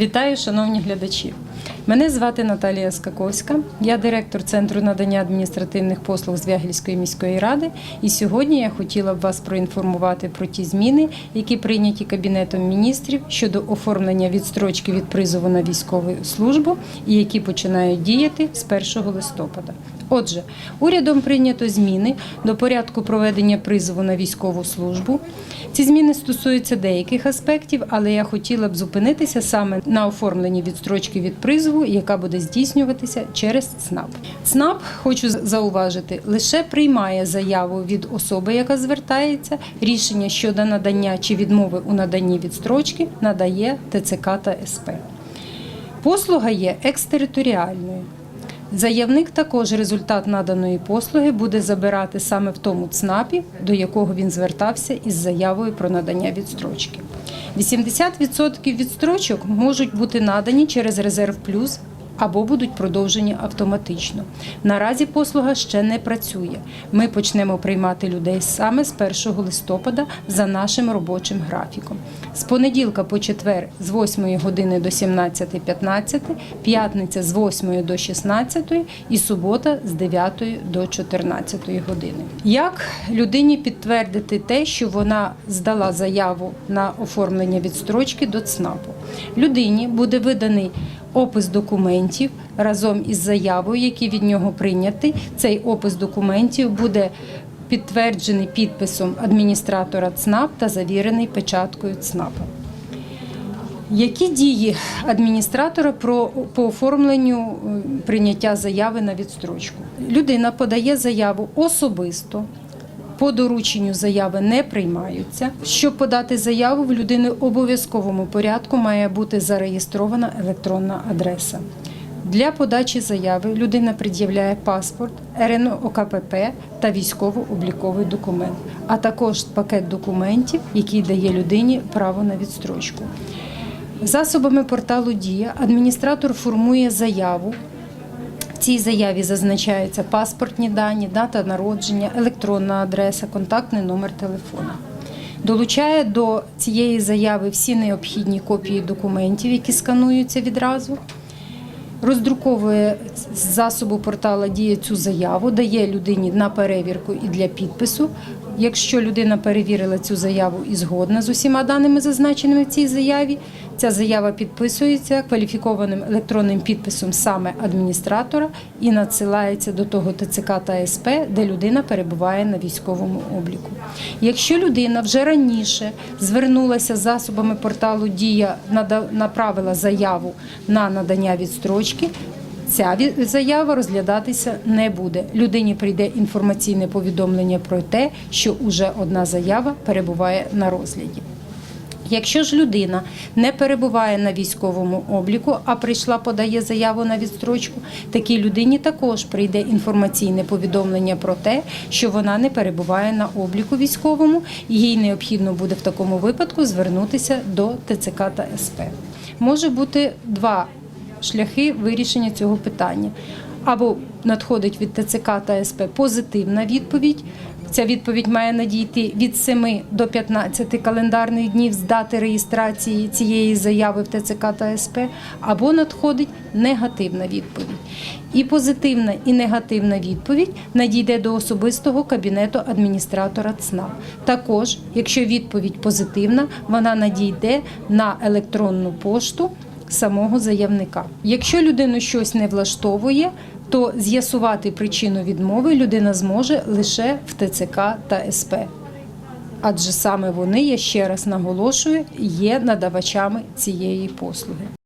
Вітаю, шановні глядачі. Мене звати Наталія Скаковська. Я директор Центру надання адміністративних послуг Звягільської міської ради. І сьогодні я хотіла б вас проінформувати про ті зміни, які прийняті Кабінетом міністрів щодо оформлення відстрочки від призову на військову службу і які починають діяти з 1 листопада. Отже, урядом прийнято зміни до порядку проведення призову на військову службу. Ці зміни стосуються деяких аспектів, але я хотіла б зупинитися саме на оформленні відстрочки від призову, яка буде здійснюватися через ЦНАП. ЦНАП, хочу зауважити, лише приймає заяву від особи, яка звертається. Рішення щодо надання чи відмови у наданні відстрочки надає ТЦК та СП. Послуга є екстериторіальною. Заявник також результат наданої послуги буде забирати саме в тому ЦНАПі, до якого він звертався із заявою про надання відстрочки. 80% відстрочок можуть бути надані через резерв плюс або будуть продовжені автоматично. Наразі послуга ще не працює. Ми почнемо приймати людей саме з 1 листопада за нашим робочим графіком. З понеділка по четвер з 8 години до 17.15, п'ятниця з 8 до 16 і субота з 9 до 14 години. Як людині підтвердити те, що вона здала заяву на оформлення відстрочки до ЦНАПу? Людині буде виданий опис документів разом із заявою, які від нього прийняті. Цей опис документів буде підтверджений підписом адміністратора ЦНАП та завірений печаткою ЦНАПа. Які дії адміністратора про по оформленню е, прийняття заяви на відстрочку? Людина подає заяву особисто. По дорученню заяви не приймаються. Щоб подати заяву, в людини обов'язковому порядку має бути зареєстрована електронна адреса. Для подачі заяви людина пред'являє паспорт, РНОКПП та військово-обліковий документ, а також пакет документів, який дає людині право на відстрочку. Засобами порталу Дія адміністратор формує заяву. Цій заяві зазначаються паспортні дані, дата народження, електронна адреса, контактний номер телефона. Долучає до цієї заяви всі необхідні копії документів, які скануються відразу. Роздруковує з засобу портала діє цю заяву, дає людині на перевірку і для підпису. Якщо людина перевірила цю заяву і згодна з усіма даними, зазначеними в цій заяві, ця заява підписується кваліфікованим електронним підписом саме адміністратора і надсилається до того ТЦК та СП, де людина перебуває на військовому обліку. Якщо людина вже раніше звернулася з засобами порталу Дія, направила заяву на надання відстрочки. Ця заява розглядатися не буде. Людині прийде інформаційне повідомлення про те, що вже одна заява перебуває на розгляді. Якщо ж людина не перебуває на військовому обліку, а прийшла, подає заяву на відстрочку, такій людині також прийде інформаційне повідомлення про те, що вона не перебуває на обліку військовому, і їй необхідно буде в такому випадку звернутися до ТЦК та СП. Може бути два шляхи вирішення цього питання. Або надходить від ТЦК та СП позитивна відповідь. Ця відповідь має надійти від 7 до 15 календарних днів з дати реєстрації цієї заяви в ТЦК та СП, або надходить негативна відповідь. І позитивна, і негативна відповідь надійде до особистого кабінету адміністратора ЦНАП. Також, якщо відповідь позитивна, вона надійде на електронну пошту самого заявника. Якщо людину щось не влаштовує, то з'ясувати причину відмови людина зможе лише в ТЦК та СП. Адже саме вони, я ще раз наголошую, є надавачами цієї послуги.